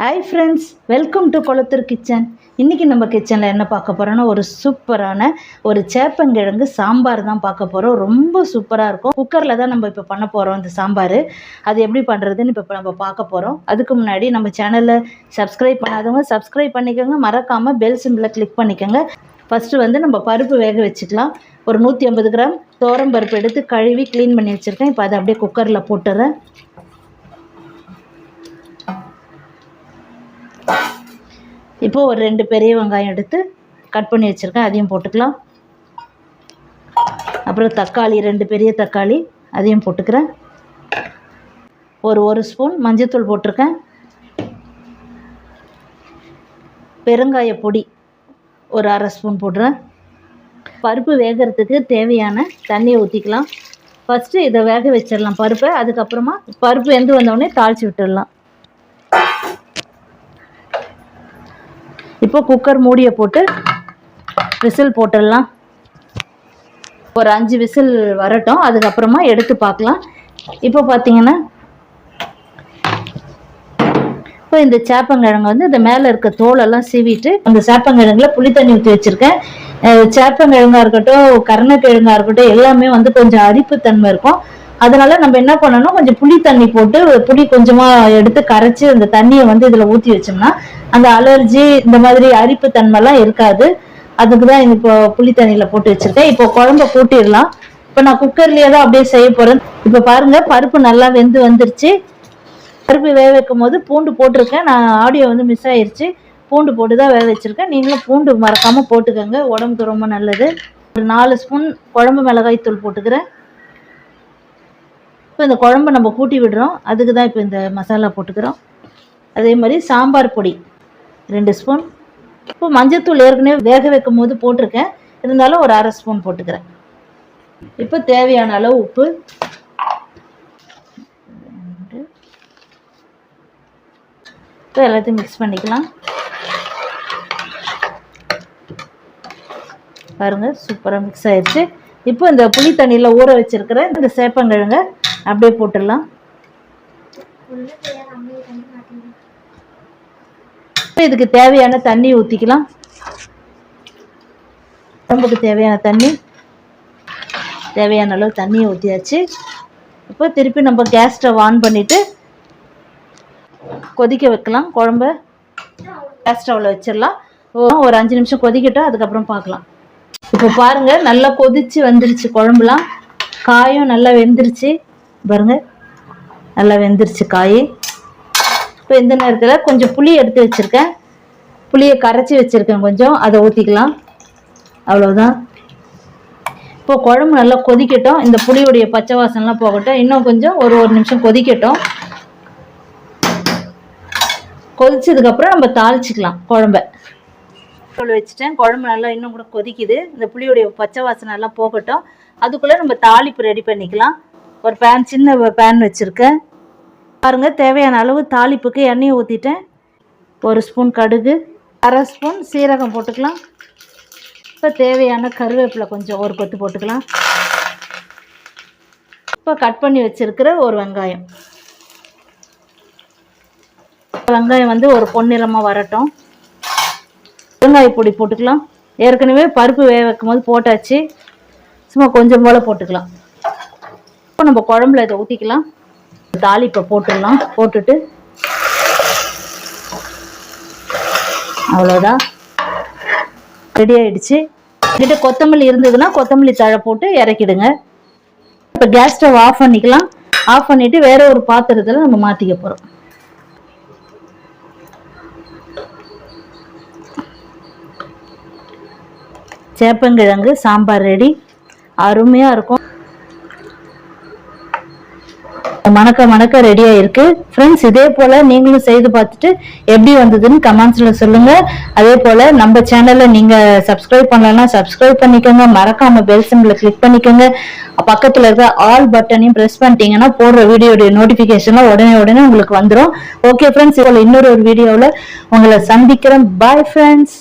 Hi friends welcome to Kolathur kitchen இன்றைக்கி நம்ம கிச்சனில் என்ன பார்க்க போகிறோன்னா ஒரு சூப்பரான ஒரு சேப்பங்கிழங்கு சாம்பார் தான் பார்க்க போகிறோம் ரொம்ப சூப்பராக இருக்கும். குக்கரில் தான் நம்ம இப்போ பண்ண போகிறோம் இந்த சாம்பார். அது எப்படி பண்ணுறதுன்னு இப்போ நம்ம பார்க்க போகிறோம் அதுக்கு முன்னாடி நம்ம சேனலை சப்ஸ்கிரைப் பண்ணாதவங்க சப்ஸ்கிரைப் பண்ணிக்கோங்க. மறக்காமல் பெல் சிம்பிளை கிளிக் பண்ணிக்கோங்க. ஃபஸ்ட்டு வந்து நம்ம பருப்பு வேக வச்சுக்கலாம். ஒரு நூற்றி ஐம்பது கிராம் தோரம் பருப்பு எடுத்து கழுவி க்ளீன் பண்ணி வச்சுருக்கேன். இப்போ அதை அப்படியே குக்கரில் போட்டுறேன். இப்போது ஒரு ரெண்டு பெரிய வெங்காயம் எடுத்து கட் பண்ணி வச்சுருக்கேன். அதையும் போட்டுக்கலாம். அப்புறம் தக்காளி ரெண்டு பெரிய தக்காளி அதையும் போட்டுக்கிறேன். ஒரு ஒரு ஸ்பூன் மஞ்சத்தூள் போட்டிருக்கேன். பெருங்காய பொடி ஒரு அரை ஸ்பூன் போடுறேன். பருப்பு வேகிறதுக்கு தேவையான தண்ணியை ஊற்றிக்கலாம் ஃபஸ்ட்டு இதை வேக வச்சிடலாம் பருப்பை. அதுக்கப்புறமா பருப்பு எந்த வந்தோடனே தாளித்து விட்டுடலாம். இப்போ குக்கர் மூடியை போட்டு விசில் போட்டுடலாம். ஒரு அஞ்சு விசில் வரட்டும் அதுக்கப்புறமா எடுத்து பார்க்கலாம். இப்போ பார்த்தீங்கன்னா இப்போ இந்த சேப்பங்கிழங்கு வந்து இந்த மேலே இருக்க தோலெல்லாம் சீவிட்டு அந்த சேப்பங்கிழங்குல புளி தண்ணி ஊற்றி வச்சுருக்கேன். சேப்பங்கிழங்கா இருக்கட்டும் கருணக்கிழங்காக இருக்கட்டும் எல்லாமே வந்து கொஞ்சம் அரிப்புத்தன்மை இருக்கும். அதனால நம்ம என்ன பண்ணணும்? கொஞ்சம் புளி தண்ணி போட்டு புளி கொஞ்சமா எடுத்து கரைச்சி அந்த தண்ணியை வந்து இதுல ஊத்தி வச்சோம்னா அந்த அலர்ஜி இந்த மாதிரி அரிப்பு தன்மைலாம் இருக்காது. அதுக்கு தான் இப்போ புளி தண்ணியில போட்டு வச்சிருக்கேன். இப்போ குழம்ப கூட்டிடலாம். இப்போ நான் குக்கர்லயே தான் அப்படியே செய்ய போறேன். இப்போ பாருங்க பருப்பு நல்லா வெந்து வந்துருச்சு. பருப்பு வேக வைக்கும் போது பூண்டு போட்டிருக்கேன். நான் ஆடியோ வந்து மிஸ் ஆயிருச்சு. பூண்டு போட்டு தான் வேக வச்சிருக்கேன். நீங்களும் பூண்டு மறக்காம போட்டுக்கோங்க. உடம்புக்கு ரொம்ப நல்லது. ஒரு நாலு ஸ்பூன் குழம்பு மிளகாய் தூள் போட்டுக்கிறேன். இப்போ இந்த குழம்பு நம்ம கூட்டி விடுறோம். அதுக்கு தான் இப்போ இந்த மசாலா போட்டுக்கிறோம். அதே மாதிரி சாம்பார் பொடி ரெண்டு ஸ்பூன். இப்போ மஞ்சத்தூள் ஏற்கனவே வேக வைக்கும் போது போட்டிருக்கேன். இருந்தாலும் ஒரு அரை ஸ்பூன் போட்டுக்கிறேன். இப்போ தேவையான அளவு உப்பு. இப்போ எல்லாத்தையும் மிக்ஸ் பண்ணிக்கலாம். பாருங்க சூப்பராக மிக்ஸ் ஆயிடுச்சு இப்போ இந்த புளி தண்ணியில் ஊற வச்சிருக்கிற இந்த சேப்பங்கிழங்கை அப்படியே போட்டுடலாம். இப்போ இதுக்கு தேவையான தண்ணி ஊற்றிக்கலாம் உடம்புக்கு தேவையான தண்ணி. தேவையான அளவு தண்ணியை ஊற்றியாச்சு இப்போ திருப்பி நம்ம கேஸ் ஸ்டவ் ஆன் பண்ணிவிட்டு கொதிக்க வைக்கலாம். குழம்ப கேஸ் ஸ்டவ்வில் வச்சிடலாம். ஒரு அஞ்சு நிமிஷம் கொதிக்கட்டும் அதுக்கப்புறம் பார்க்கலாம். இப்போ பாருங்கள் நல்லா கொதிச்சு வந்துருச்சு குழம்புலாம். காயும் நல்லா வெந்துருச்சு. பாருங்க. நல்லா வெந்துருச்சு காய். இப்போ இந்த நேரத்தில் கொஞ்சம் புளி எடுத்து வச்சுருக்கேன். புளியை கரைச்சி வச்சுருக்கேன் கொஞ்சம். அதை ஊற்றிக்கலாம் அவ்வளோதான் இப்போ குழம்பு நல்லா கொதிக்கட்டும். இந்த புளியுடைய பச்சை வாசனைலாம் போகட்டும். இன்னும் கொஞ்சம் ஒரு ஒரு நிமிஷம் கொதிக்கட்டும். கொதிச்சதுக்கப்புறம் நம்ம தாளிச்சிக்கலாம் குழம்ப. தூள் வச்சுட்டேன். குழம்பு நல்லா இன்னும் கூட கொதிக்குது. இந்த புளியுடைய பச்சை வாசனை எல்லாம் போகட்டும். அதுக்குள்ளே நம்ம தாளிப்பு ரெடி பண்ணிக்கலாம். ஒரு பேன் சின்ன பேன் வச்சுருக்கேன். பாருங்கள் தேவையான அளவு தாளிப்புக்கு எண்ணெயை ஊற்றிட்டேன் ஒரு ஸ்பூன் கடுகு அரை ஸ்பூன் சீரகம் போட்டுக்கலாம். இப்போ தேவையான கருவேப்பிலை கொஞ்சம் ஒரு கொத்து போட்டுக்கலாம். இப்போ கட் பண்ணி வச்சுருக்கிற ஒரு வெங்காயம். வெங்காயம் வந்து ஒரு பொன்னிறமாக வரட்டும். வெங்காய பொடி போட்டுக்கலாம். ஏற்கனவே பருப்பு வேக வைக்கும் போது போட்டாச்சு. சும்மா கொஞ்சம் போல் போட்டுக்கலாம். இப்போ நம்ம குழம்புல இதை ஊற்றிக்கலாம் தாளிப்பை போட்டுடலாம். போட்டுட்டு. அவ்வளோதான் ரெடி ஆயிடுச்சு. கிட்ட கொத்தமல்லி இருந்ததுன்னா கொத்தமல்லி தழை போட்டு இறக்கிடுங்க. இப்போ கேஸ் ஸ்டவ் ஆஃப் பண்ணிக்கலாம். ஆஃப் பண்ணிட்டு வேற ஒரு பாத்திரத்தில் நம்ம மாற்றிக்க போகிறோம் சேப்பங்கிழங்கு சாம்பார் ரெடி. அருமையாக இருக்கும். மணக்க மணக்க ரெடியாக இருக்கு ஃப்ரெண்ட்ஸ் இதே போல் நீங்களும் செய்து பார்த்துட்டு எப்படி வந்ததுன்னு கமெண்ட்ஸில் சொல்லுங்கள் அதே போல் நம்ம சேனலில் நீங்கள் சப்ஸ்கிரைப் பண்ணலன்னா சப்ஸ்கிரைப் பண்ணிக்கோங்க. மறக்காமல் பெல் சிம்பிளை கிளிக் பண்ணிக்கோங்க. பக்கத்தில் இருக்க ஆல் பட்டனையும் ப்ரெஸ் பண்ணிட்டீங்கன்னா போடுற வீடியோடைய நோட்டிஃபிகேஷன்லாம் உடனே உடனே உங்களுக்கு வந்துடும் ஓகே ஃப்ரெண்ட்ஸ் இவ்வளோ இன்னொரு ஒரு வீடியோவில் உங்களை சந்திக்கிறேன். Bye friends